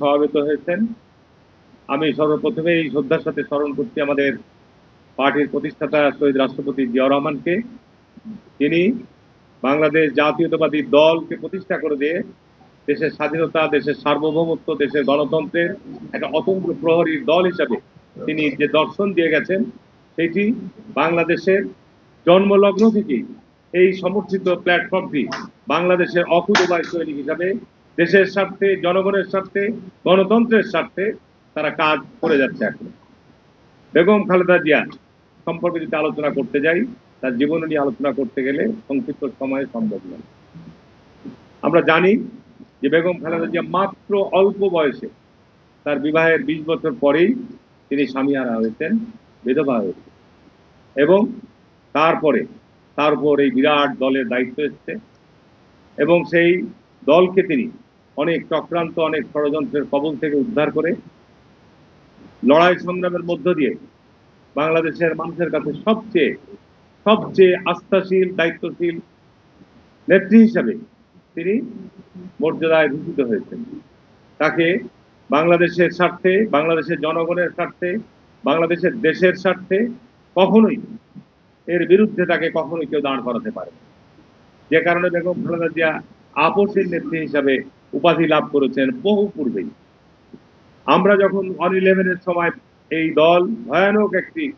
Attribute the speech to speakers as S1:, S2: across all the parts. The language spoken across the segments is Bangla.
S1: সমাবেত হয়েছেন। আমি সর্বপ্রথমে এই শ্রদ্ধার সাথে স্মরণ করছি আমাদের পার্টির প্রতিষ্ঠাতা শহীদ রাষ্ট্রপতি জিয়াউর রহমানকে। তিনি বাংলাদেশ জাতীয়তাবাদী দলকে প্রতিষ্ঠা করে দিয়ে দেশের স্বাধীনতা, দেশের সার্বভৌমত্ব, দেশের গণতন্ত্রের একটা অতন্ত্র প্রহরীর দল হিসাবে তিনি যে দর্শন দিয়ে গেছেন সেটি বাংলাদেশের জন্মলগ্ন থেকেই এই সমর্থিত প্ল্যাটফর্মটি বাংলাদেশের অকুতোবায় সৈনিক হিসাবে দেশের স্বার্থে, জনগণের স্বার্থে, গণতন্ত্রের স্বার্থে তারা কাজ করে যাচ্ছে এখন। বেগম খালেদা জিয়া সম্পর্কে যদি আলোচনা করতে যাই, তার জীবন নিয়ে আলোচনা করতে গেলে সংক্ষিপ্ত সময়ে সম্ভব নয়। আমরা জানি যে বেগম খালেদা জিয়া মাত্র অল্প বয়সে তার বিবাহের বিশ বছর পরেই তিনি স্বামী স্বামীহারা হয়েছেন, বিধবা হয়েছেন এবং তারপরে, তার উপর এই বিরাট দলের দায়িত্ব এসছে এবং সেই দলকে তিনি অনেক চক্রান্ত, অনেক ষড়যন্ত্রের কবল থেকে উদ্ধার করে লড়াই সংগ্রামের মধ্য দিয়ে বাংলাদেশের মানুষের কাছে সবচেয়ে সবচেয়ে আস্থাশীল, দায়িত্বশীল নেত্রী হিসাবে তিনি মর্যাদায় ভূষিত হয়েছেন। তাকে বাংলাদেশের স্বার্থে, বাংলাদেশের জনগণের স্বার্থে, বাংলাদেশের দেশের স্বার্থে কখনোই এর বিরুদ্ধে তাকে কখনোই কেউ দাঁড় করাতে পারে যে কারণে বেগম খালেদা জিয়া আপসীর নেত্রী হিসাবে উপাধি লাভ করেছেন বহু পূর্বেই। আমরা যখন ওয়ান ইলেভেনের সময় এই দল ভয়ানক একটি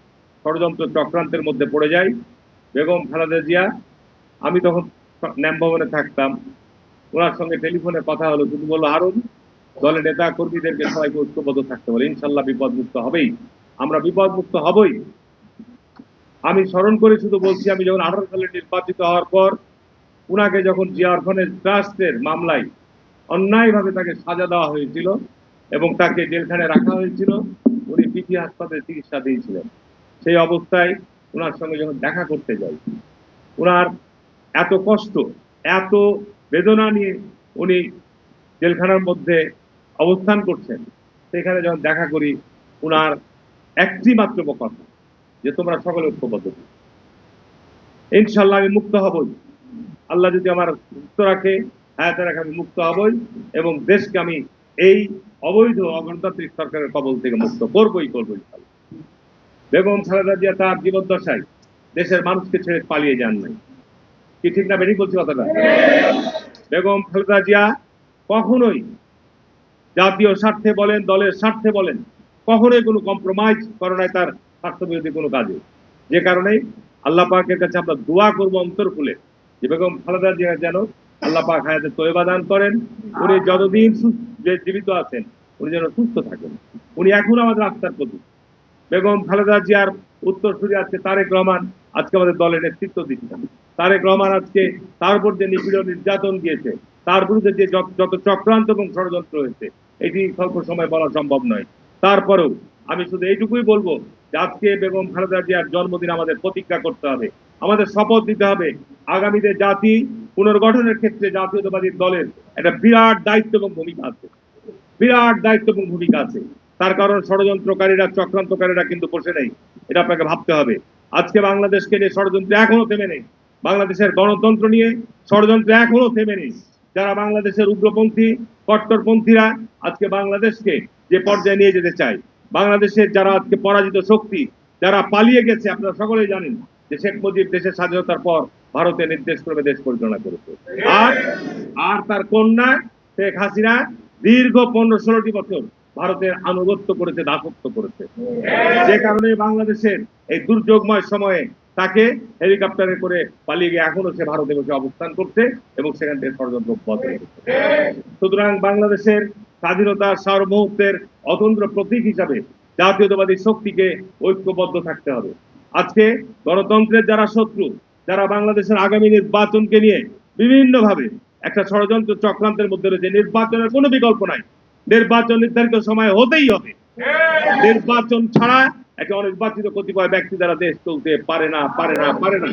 S1: ষড়যন্ত্র চক্রান্তের মধ্যে পড়ে যাই, বেগম খালেদা জিয়া, আমি তখন ন্যাম ভবনে থাকতাম। ওনার সঙ্গে টেলিফোনে কথা হলো, শুধু বলল, হারুন, দলের নেতা কর্মীদেরকে সবাইকে ঐক্যবদ্ধ থাকতে বলে, ইনশাল্লাহ বিপদমুক্ত হবেই। আমরা বিপদমুক্ত হবই। আমি স্মরণ করে শুধু বলছি, আমি যখন আঠারো সালে নির্বাচিত হওয়ার পর উনাকে যখন জিয়া অরফানের ট্রাস্টের মামলায় অন্যায়ভাবে তাকে সাজা দেওয়া হয়েছিল এবং তাকে জেলখানে রাখা হয়েছিল, উনি পিটি হাসপাতালে চিকিৎসা দিয়েছিলেন সেই অবস্থায় ওনার সঙ্গে যখন দেখা করতে যাই ওনার এত কষ্ট, এত বেদনা নিয়ে উনি জেলখানার মধ্যে অবস্থান করছেন, সেখানে যখন দেখা করি ওনার একটি মাত্র কথা যে তোমরা সকলে ঐক্যবদ্ধ। ইনশাল্লাহ আমি মুক্ত হবই আল্লাহ যদি আমার মুক্ত রাখে হায়াতে রাখে আমি মুক্ত হবই এবং দেশকে আমি এই অবৈধ অগণতান্ত্রিক সরকারের কবল থেকে মুক্ত করবই করব বেগম খালেদা জিয়া তার জীবদ্দশায় দেশের মানুষকে ছেড়ে পালিয়ে যান নাই। কি ঠিক না বেরিয়ে বলছি কথাটা? বেগম খালেদা জিয়া কখনোই জাতীয় স্বার্থে বলেন, দলের স্বার্থে বলেন, কখনোই কোনো কম্প্রোমাইজ করে নাই তার স্বার্থবিরোধী কোনো কাজে। যে কারণে আল্লাহ পাকের কাছে আমরা দোয়া করব অন্তর খুলে। যে বেগম খালেদা জিয়া যেন আল্লাহ পাক হায়াতে তৈবা দান করেন, উনি যতদিন যে জীবিত আছেন, উনি যেন সুস্থ থাকেন। উনি এখন আমাদের আস্থার প্রতীক। বেগম খালেদা জিয়ার উত্তরসূরি আজকে তারেক রহমান আজকে আমাদের দলের নেতৃত্ব দিচ্ছেন। তারেক রহমান আজকে তার উপর যে নিপীড়ন নির্যাতন দিয়েছে, তার বিরুদ্ধে যে যত- যত চক্রান্ত এবং ষড়যন্ত্র হয়েছে, এটি স্বল্প সময় বলা সম্ভব নয়। তারপরেও আমি শুধু এইটুকুই বলব যে আজকে বেগম খালেদা জিয়ার জন্মদিন আমাদের প্রতিজ্ঞা করতে হবে। আমাদের শপথ দিতে হবে। আগামীতে জাতি পুনর্গঠনের ক্ষেত্রে জাতীয়তাবাদী দলের একটা বিরাট দায়িত্ব এবং ভূমিকা আছে। বিরাট দায়িত্ব এবং ভূমিকা আছে। তার কারণ ষড়যন্ত্রকারীরা, চক্রান্তকারীরা কিন্তু বসে নেই। এটা আপনাকে ভাবতে হবে। আজকে বাংলাদেশকে নিয়ে ষড়যন্ত্র এখনও থেমে নেই। বাংলাদেশের গণতন্ত্র নিয়ে ষড়যন্ত্র এখনও থেমে নেই। যারা বাংলাদেশের উগ্রপন্থী, কট্টরপন্থীরা আজকে বাংলাদেশকে যে পর্যায়ে নিয়ে যেতে চায়, বাংলাদেশের যারা আজকে পরাজিত শক্তি, যারা পালিয়ে গেছে, আপনারা সকলেই জানেন যে শেখ মুজিব দেশের স্বাধীনতার পর ভারতে নির্দেশ ক্রমে দেশ পরিচালনা করেছে। আর আর তার কন্যা শেখ হাসিনা দীর্ঘ পনেরো ষোলোটি বছর ভারতের আনুগত্য করেছে, দাসত্ব করেছে। যে কারণে বাংলাদেশের এই দুর্যোগময় সময়ে তাকে হেলিকপ্টারে করে পালিয়ে গিয়ে এখনও সে ভারতে বসে অবস্থান করছে এবং সেখান থেকে ষড়যন্ত্র সুতরাং বাংলাদেশের স্বাধীনতা সার্বভৌমত্বের অতন্ত্র প্রতীক হিসাবে জাতীয়তাবাদী শক্তিকে ঐক্যবদ্ধ থাকতে হবে। আজকে গণতন্ত্রের যারা শত্রু, যারা বাংলাদেশের আগামী নির্বাচনকে নিয়ে বিভিন্নভাবে একটা ষড়যন্ত্র চক্রান্তের মধ্যে রয়েছে, নির্বাচনের কোনো বিকল্প নাই। নির্বাচন নির্ধারিত সময় হতেই হবে। নির্বাচন ছাড়া একটা অনির্বাচিত কতিপয় ব্যক্তি দ্বারা দেশ চলতে পারে না পারে না পারে না।